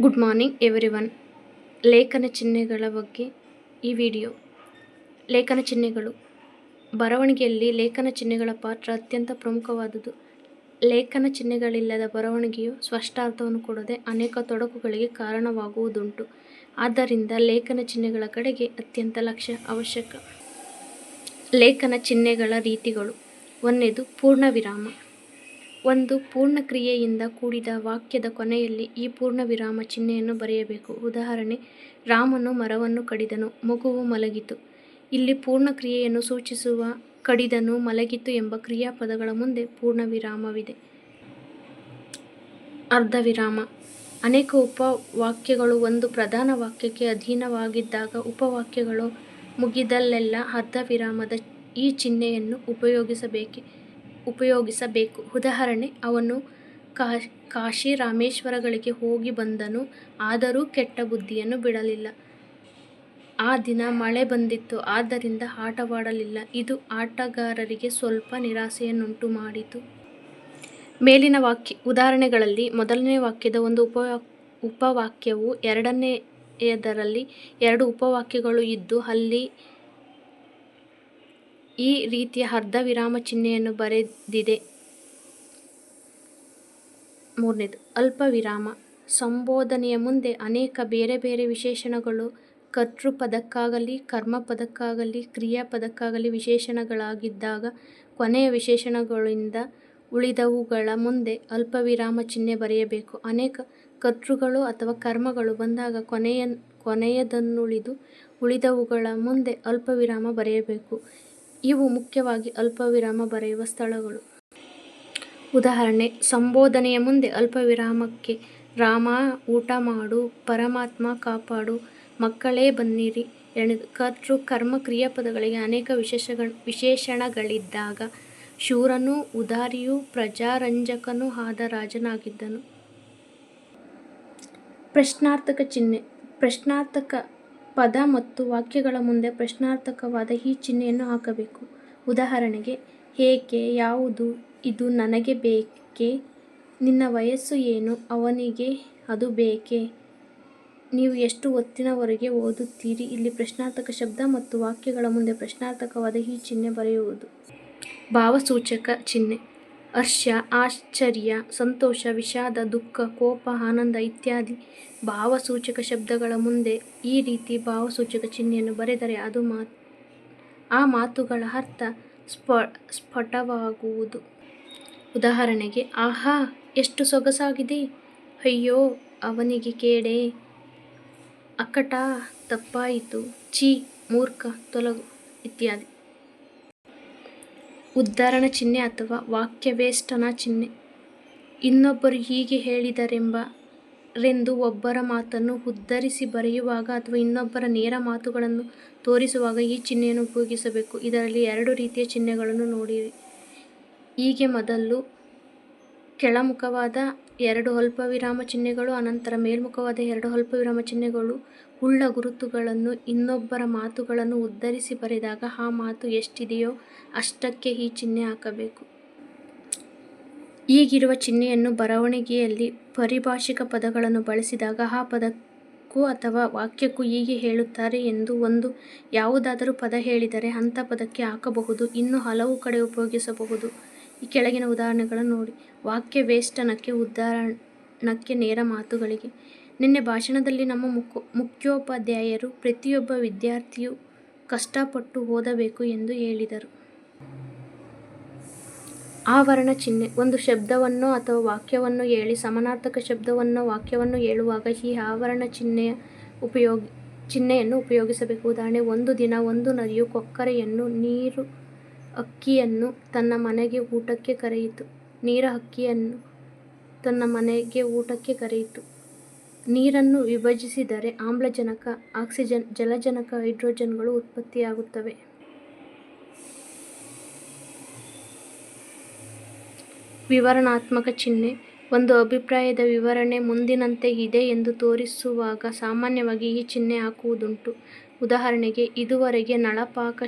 Good morning everyone ಲೇಖನ ಚಿಹ್ನೆಗಳ ಬಗ್ಗೆ ಈ ವಿಡಿಯೋ ಲೇಖನ ಚಿಹ್ನೆಗಳು. ಬರವಣಿಗೆಯಲ್ಲಿ ಲೇಖನ ಚಿಹ್ನೆಗಳ ಪಾತ್ರ ಅತ್ಯಂತ ಪ್ರಮುಖವಾದುದು. ಲೇಖನ ಚಿಹ್ನೆಗಳಿಲ್ಲದ ಬರವಣಿಗೆಯು ಸ್ಪಷ್ಟಾರ್ಥವನ್ನು ಕೊಡದೆ ಅನೇಕ ತೊಡಕುಗಳಿಗೆ ಕಾರಣವಾಗುವುದುಂಟು. ಆದ್ದರಿಂದ ಲೇಖನ ಚಿಹ್ನೆಗಳ ಕಡೆಗೆ ಅತ್ಯಂತ ಲಕ್ಷ್ಯ ಅವಶ್ಯಕ. ಲೇಖನ ಚಿಹ್ನೆಗಳ ರೀತಿಗಳು. ಒಂದೇದು ಪೂರ್ಣ ವಿರಾಮ ಒಂದು ಪೂರ್ಣ ಕ್ರಿಯೆಯಿಂದ ಕೂಡಿದ ವಾಕ್ಯದ ಕೊನೆಯಲ್ಲಿ ಈ ಪೂರ್ಣ ವಿರಾಮ ಚಿಹ್ನೆಯನ್ನು ಬರೆಯಬೇಕು. ಉದಾಹರಣೆ, ರಾಮನು ಮರವನ್ನು ಕಡಿದನು, ಮಗುವು ಮಲಗಿತು. ಇಲ್ಲಿ ಪೂರ್ಣ ಕ್ರಿಯೆಯನ್ನು ಸೂಚಿಸುವ ಕಡಿದನು ಮಲಗಿತು ಎಂಬ ಕ್ರಿಯಾಪದಗಳ ಮುಂದೆ ಪೂರ್ಣ ವಿರಾಮವಿದೆ ಅರ್ಧ ವಿರಾಮ ಅನೇಕ ಉಪವಾಕ್ಯಗಳು ಒಂದು ಪ್ರಧಾನ ವಾಕ್ಯಕ್ಕೆ ಅಧೀನವಾಗಿದ್ದಾಗ ಉಪವಾಕ್ಯಗಳು ಮುಗಿದಲ್ಲೆಲ್ಲ ಅರ್ಧ ವಿರಾಮದ ಈ ಚಿಹ್ನೆಯನ್ನು ಉಪಯೋಗಿಸಬೇಕೆ? ಉಪಯೋಗಿಸಬೇಕು. ಉದಾಹರಣೆ, ಅವನು ಕಾಶಿ ರಾಮೇಶ್ವರಗಳಿಗೆ ಹೋಗಿ ಬಂದನು, ಆದರೂ ಕೆಟ್ಟ ಬುದ್ಧಿಯನ್ನು ಬಿಡಲಿಲ್ಲ. ಆ ದಿನ ಮಳೆ ಬಂದಿತ್ತು, ಆದ್ದರಿಂದ ಆಟವಾಡಲಿಲ್ಲ. ಇದು ಆಟಗಾರರಿಗೆ ಸ್ವಲ್ಪ ನಿರಾಸೆಯನ್ನುಂಟು ಮಾಡಿತು. ಮೇಲಿನ ವಾಕ್ಯ, ಉದಾಹರಣೆಗಳಲ್ಲಿ ಮೊದಲನೇ ವಾಕ್ಯದ ಒಂದು ಉಪ, ಉಪವಾಕ್ಯವು ಎರಡನೆಯದರಲ್ಲಿ ಎರಡು ಉಪವಾಕ್ಯಗಳು ಇದ್ದು, ಅಲ್ಲಿ ಈ ರೀತಿಯ ಅರ್ಧ ವಿರಾಮ ಚಿಹ್ನೆಯನ್ನು ಬರೆದಿದೆ. ಮೂರನೇದು, ಅಲ್ಪ ವಿರಾಮ. ಸಂಬೋಧನೆಯ ಮುಂದೆ ಅನೇಕ ಬೇರೆ ಬೇರೆ ವಿಶೇಷಣಗಳು, ಕರ್ತೃಪದಕ್ಕಾಗಲಿ, ಕರ್ಮಪದಕ್ಕಾಗಲಿ, ಕ್ರಿಯಾಪದಕ್ಕಾಗಲಿ ವಿಶೇಷಣಗಳಾಗಿದ್ದಾಗ ಕೊನೆಯ ವಿಶೇಷಣಗಳಿಂದ ಉಳಿದವುಗಳ ಮುಂದೆ ಅಲ್ಪ ವಿರಾಮ ಚಿಹ್ನೆ ಬರೆಯಬೇಕು. ಅನೇಕ ಕರ್ತೃಗಳು ಅಥವಾ ಕರ್ಮಗಳು ಬಂದಾಗ ಕೊನೆಯ, ಕೊನೆಯದನ್ನುಳಿದು ಉಳಿದವುಗಳ ಮುಂದೆ ಅಲ್ಪ ವಿರಾಮ ಬರೆಯಬೇಕು. ಇವು ಮುಖ್ಯವಾಗಿ ಅಲ್ಪವಿರಾಮ ಬರೆಯುವ ಸ್ಥಳಗಳು. ಉದಾಹರಣೆ, ಸಂಬೋಧನೆಯ ಮುಂದೆ ಅಲ್ಪವಿರಾಮಕ್ಕೆ ರಾಮ ಊಟ ಮಾಡು, ಪರಮಾತ್ಮ ಕಾಪಾಡು, ಮಕ್ಕಳೇ ಬನ್ನಿರಿ ಎಣೆದು. ಕರ್ತೃ ಕರ್ಮ ಕ್ರಿಯಾಪದಗಳಿಗೆ ಅನೇಕ ವಿಶೇಷಗಳ, ವಿಶೇಷಣಗಳಿದ್ದಾಗ ಶೂರನೂ ಉದಾರಿಯೂ ಪ್ರಜಾರಂಜಕನೂ ಆದ ರಾಜನಾಗಿದ್ದನು. ಪ್ರಶ್ನಾರ್ಥಕ ಚಿಹ್ನೆ, ಪ್ರಶ್ನಾರ್ಥಕ ಪದ ಮತ್ತು ವಾಕ್ಯಗಳ ಮುಂದೆ ಪ್ರಶ್ನಾರ್ಥಕವಾದ ಈ ಚಿಹ್ನೆಯನ್ನು ಹಾಕಬೇಕು. ಉದಾಹರಣೆಗೆ ಏಕೆ ಯಾವುದು ಇದು ನನಗೆ ಬೇಕೆ", ನಿನ್ನ ವಯಸ್ಸು ಏನು ಅವನಿಗೆ ಅದು ಬೇಕೆ", ನೀವು ಎಷ್ಟು ಹೊತ್ತಿನವರೆಗೆ ಓದುತ್ತೀರಿ? ಇಲ್ಲಿ ಪ್ರಶ್ನಾರ್ಥಕ ಶಬ್ದ ಮತ್ತು ವಾಕ್ಯಗಳ ಮುಂದೆ ಪ್ರಶ್ನಾರ್ಥಕವಾದ ಈ ಚಿಹ್ನೆ ಬರೆಯುವುದು. ಭಾವಸೂಚಕ ಚಿಹ್ನೆ. ಹರ್ಷ, ಆಶ್ಚರ್ಯ, ಸಂತೋಷ, ವಿಷಾದ, ದುಃಖ, ಕೋಪ, ಆನಂದ ಇತ್ಯಾದಿ. ಭಾವಸೂಚಕ ಶಬ್ದಗಳ ಮುಂದೆ ಈ ರೀತಿ ಭಾವಸೂಚಕ ಚಿಹ್ನೆಯನ್ನು ಬರೆದರೆ ಅದು ಮಾ ಆ ಮಾತುಗಳ ಅರ್ಥ ಸ್ಫ ಸ್ಫಟವಾಗುವುದು. ಉದಾಹರಣೆಗೆ, ಆಹಾ, ಎಷ್ಟು ಸೊಗಸಾಗಿದೆ. ಅಯ್ಯೋ, ಅವನಿಗೆ ಕೇಡೆ. ಅಕ್ಕಟ ತಪ್ಪಾಯಿತು. ಛೀ, ಮೂರ್ಖ, ತೊಲಗು, ಇತ್ಯಾದಿ. ಉದ್ಧರಣ ಚಿಹ್ನೆ ಅಥವಾ ವಾಕ್ಯವೇಷ್ಟನ ಚಿಹ್ನೆ ಇನ್ನೊಬ್ಬರು ಹೀಗೆ ಹೇಳಿದರೆಂಬ, ರೆಂದು ಒಬ್ಬರ ಮಾತನ್ನು ಉದ್ಧರಿಸಿ ಬರೆಯುವಾಗ ಅಥವಾ ಇನ್ನೊಬ್ಬರ ನೇರ ಮಾತುಗಳನ್ನು ತೋರಿಸುವಾಗ ಈ ಚಿಹ್ನೆಯನ್ನು ಉಪಯೋಗಿಸಬೇಕು. ಇದರಲ್ಲಿ ಎರಡು ರೀತಿಯ ಚಿಹ್ನೆಗಳನ್ನು ನೋಡಿರಿ ಹೀಗೆ ಮೊದಲು ಕೆಳಮುಖವಾದ ಎರಡು ಅಲ್ಪವಿರಾಮ ಚಿಹ್ನೆಗಳು, ಅನಂತರ ಮೇಲ್ಮುಖವಾದ ಎರಡು ಅಲ್ಪವಿರಾಮ ಚಿಹ್ನೆಗಳು. ಉಳ್ಳ ಗುರುತುಗಳನ್ನು, ಇನ್ನೊಬ್ಬರ ಮಾತುಗಳನ್ನು ಉದ್ಧರಿಸಿ ಬರೆದಾಗ ಆ ಮಾತು ಎಷ್ಟಿದೆಯೋ ಅಷ್ಟಕ್ಕೆ ಈ ಚಿಹ್ನೆ ಹಾಕಬೇಕು. ಈಗಿರುವ ಚಿಹ್ನೆಯನ್ನು ಬರವಣಿಗೆಯಲ್ಲಿ ಪರಿಭಾಷಿಕ ಪದಗಳನ್ನು ಬಳಸಿದಾಗ ಆ ಪದಕ್ಕೂ ಅಥವಾ ವಾಕ್ಯಕ್ಕೂ ಹೀಗೆ ಹೇಳುತ್ತಾರೆ ಎಂದು ಒಂದು ಯಾವುದಾದರೂ ಪದ ಹೇಳಿದರೆ ಅಂಥ ಪದಕ್ಕೆ ಹಾಕಬಹುದು, ಇನ್ನು ಹಲವು ಕಡೆ ಉಪಯೋಗಿಸಬಹುದು. ಈ ಕೆಳಗಿನ ಉದಾಹರಣೆಗಳನ್ನು ನೋಡಿ. ವಾಕ್ಯ ವೇಷ್ಟನಕ್ಕೆ ಉದಾಹರಣಕ್ಕೆ ನೇರ ಮಾತುಗಳಿಗೆ. ನಿನ್ನೆ ಭಾಷಣದಲ್ಲಿ ನಮ್ಮ ಮುಖ, ಮುಖ್ಯೋಪಾಧ್ಯಾಯರು ಪ್ರತಿಯೊಬ್ಬ ವಿದ್ಯಾರ್ಥಿಯು ಕಷ್ಟಪಟ್ಟು ಓದಬೇಕು ಎಂದು ಹೇಳಿದರು. ಆವರಣ ಚಿಹ್ನೆ. ಒಂದು ಶಬ್ದವನ್ನು ಅಥವಾ ವಾಕ್ಯವನ್ನು ಹೇಳಿ, ಸಮಾನಾರ್ಥಕ ಶಬ್ದವನ್ನು ವಾಕ್ಯವನ್ನು ಹೇಳುವಾಗ ಈ ಆವರಣ ಚಿಹ್ನೆಯ ಉಪಯೋಗ, ಚಿಹ್ನೆಯನ್ನು ಉಪಯೋಗಿಸಬೇಕು. ಉದಾಹರಣೆ, ಒಂದು ದಿನ ಒಂದು ನದಿಯು ಕೊಕ್ಕರೆಯನ್ನು ನೀರು ಹಕ್ಕಿಯನ್ನು ತನ್ನ ಮನೆಗೆ ಊಟಕ್ಕೆ ಕರೆಯಿತು. ನೀರ ಹಕ್ಕಿಯನ್ನು ತನ್ನ ಮನೆಗೆ ಊಟಕ್ಕೆ ಕರೆಯಿತು. ನೀರನ್ನು ವಿಭಜಿಸಿದರೆ ಆಮ್ಲಜನಕ, ಆಕ್ಸಿಜನ್, ಜಲಜನಕ, ಹೈಡ್ರೋಜನ್ಗಳು ಉತ್ಪತ್ತಿಯಾಗುತ್ತವೆ. ವಿವರಣಾತ್ಮಕ ಚಿಹ್ನೆ. ಒಂದು ಅಭಿಪ್ರಾಯದ ವಿವರಣೆ ಮುಂದಿನಂತೆ ಇದೆ ಎಂದು ತೋರಿಸುವಾಗ ಸಾಮಾನ್ಯವಾಗಿ ಈ ಚಿಹ್ನೆ ಹಾಕುವುದುಂಟು. ಉದಾಹರಣೆಗೆ, ಇದುವರೆಗೆ ನಳಪಾಕ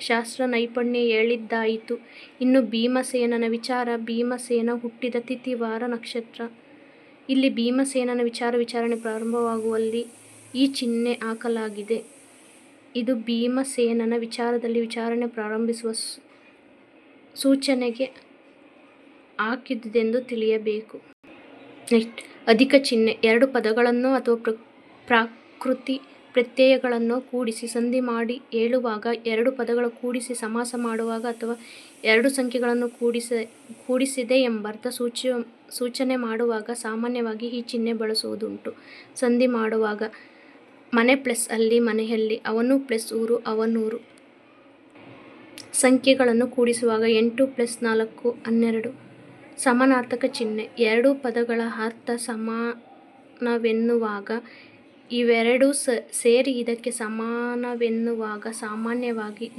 ಶಾಸ್ತ್ರ ನೈಪುಣ್ಯ ಹೇಳಿದ್ದಾಯಿತು. ಇನ್ನು ಭೀಮಸೇನನ ವಿಚಾರ, ಭೀಮಸೇನ ಹುಟ್ಟಿದ ತಿಥಿ ವಾರ ನಕ್ಷತ್ರ. ಇಲ್ಲಿ ಭೀಮಸೇನನ ವಿಚಾರ ವಿಚಾರಣೆ ಪ್ರಾರಂಭವಾಗುವಲ್ಲಿ ಈ ಚಿಹ್ನೆ ಹಾಕಲಾಗಿದೆ. ಇದು ಭೀಮಸೇನನ ವಿಚಾರದಲ್ಲಿ ವಿಚಾರಣೆ ಪ್ರಾರಂಭಿಸುವ ಸೂಚನೆಗೆ ಹಾಕಿದುದೆಂದು ತಿಳಿಯಬೇಕು. ಅಧಿಕ ಚಿಹ್ನೆ, ಎರಡು ಪದಗಳನ್ನು ಅಥವಾ ಪ್ರಾಕೃತಿ ಪ್ರತ್ಯಯಗಳನ್ನು ಕೂಡಿಸಿ, ಸಂಧಿ ಮಾಡಿ ಹೇಳುವಾಗ ಎರಡು ಪದಗಳ ಕೂಡಿಸಿ, ಸಮಾಸ ಮಾಡುವಾಗ ಅಥವಾ ಎರಡು ಸಂಖ್ಯೆಗಳನ್ನು ಕೂಡಿಸ, ಕೂಡಿಸಿದೆ ಎಂಬರ್ಥ ಸೂಚಿ, ಸೂಚನೆ ಮಾಡುವಾಗ ಸಾಮಾನ್ಯವಾಗಿ ಈ ಚಿಹ್ನೆ ಬಳಸುವುದುಂಟು. ಸಂಧಿ ಮಾಡುವಾಗ ಮನೆ ಪ್ಲಸ್ ಅಲ್ಲಿ, ಮನೆಯಲ್ಲಿ, ಅವನು ಪ್ಲಸ್ ಊರು, ಅವನೂರು. ಸಂಖ್ಯೆಗಳನ್ನು ಕೂಡಿಸುವಾಗ ಎಂಟು ಪ್ಲಸ್ ನಾಲ್ಕು, ಹನ್ನೆರಡು. ಸಮಾನಾರ್ಥಕ ಚಿಹ್ನೆ. ಎರಡು ಪದಗಳ ಅರ್ಥ ಸಮಾನವೆನ್ನುವಾಗ ಇವೆರಡೂ ಸೇರಿ ಇದಕ್ಕೆ ಸಮಾನವೆನ್ನುವಾಗ ಸಾಮಾನ್ಯವಾಗಿ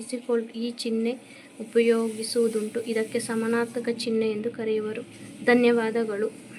ಈ ಚಿಹ್ನೆ ಉಪಯೋಗಿಸುವುದುಂಟು. ಇದಕ್ಕೆ ಸಮಾನಾರ್ಥಕ ಚಿಹ್ನೆ ಎಂದು ಕರೆಯುವರು. ಧನ್ಯವಾದಗಳು.